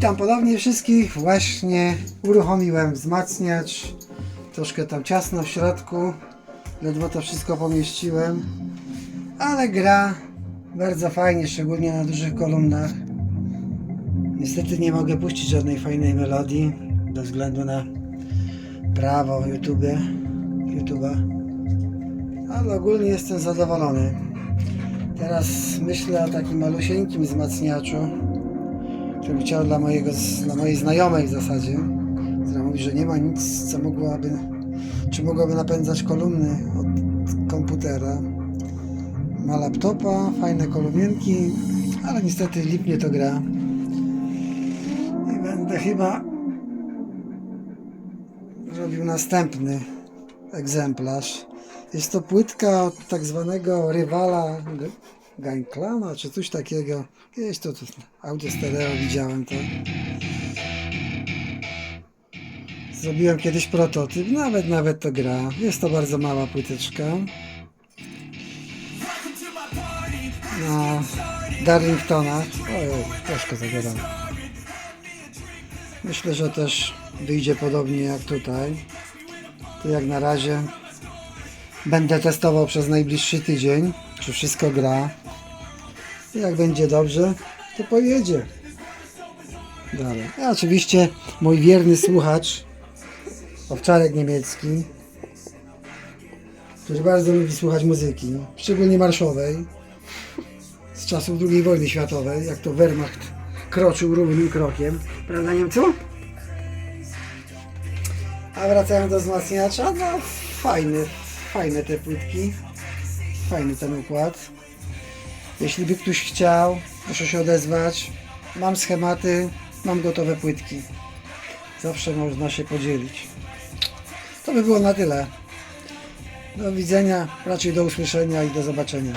Ponownie wszystkich właśnie uruchomiłem wzmacniacz. Troszkę tam ciasno w środku. Ledwo to wszystko pomieściłem. Ale gra bardzo fajnie, szczególnie na dużych kolumnach. Niestety nie mogę puścić żadnej fajnej melodii ze względu na prawo YouTube, YouTube'a. Ale ogólnie jestem zadowolony. Teraz myślę o takim malusieńkim wzmacniaczu, który chciał dla, mojego, dla mojej znajomej w zasadzie, która mówi, że nie ma nic, co mogłaby, czy mogłaby napędzać kolumny od komputera. Ma laptopa, fajne kolumnienki, ale niestety lipnie to gra. I będę chyba robił następny egzemplarz. Jest to płytka od tak zwanego rywala G- Gańklana, czy coś takiego. Kiedyś to tu audio stereo widziałem to. Zrobiłem kiedyś prototyp, nawet nawet to gra. Jest to bardzo mała płyteczka. Na Darlingtonach. Ojej, troszkę zagadam. Myślę, że też wyjdzie podobnie jak tutaj. To jak na razie będę testował przez najbliższy tydzień, czy wszystko gra. I Jak będzie dobrze, to pojedzie. Dalej. A oczywiście mój wierny słuchacz, owczarek niemiecki, który bardzo lubi słuchać muzyki, szczególnie marszowej, z czasów II wojny światowej, jak to Wehrmacht kroczył równym krokiem. Prawda Niemcu? A wracając do wzmacniacza, no fajny, fajne te płytki. Fajny ten układ. Jeśli by ktoś chciał, proszę się odezwać. Mam schematy, mam gotowe płytki. Zawsze można się podzielić. To by było na tyle. Do widzenia, raczej do usłyszenia i do zobaczenia.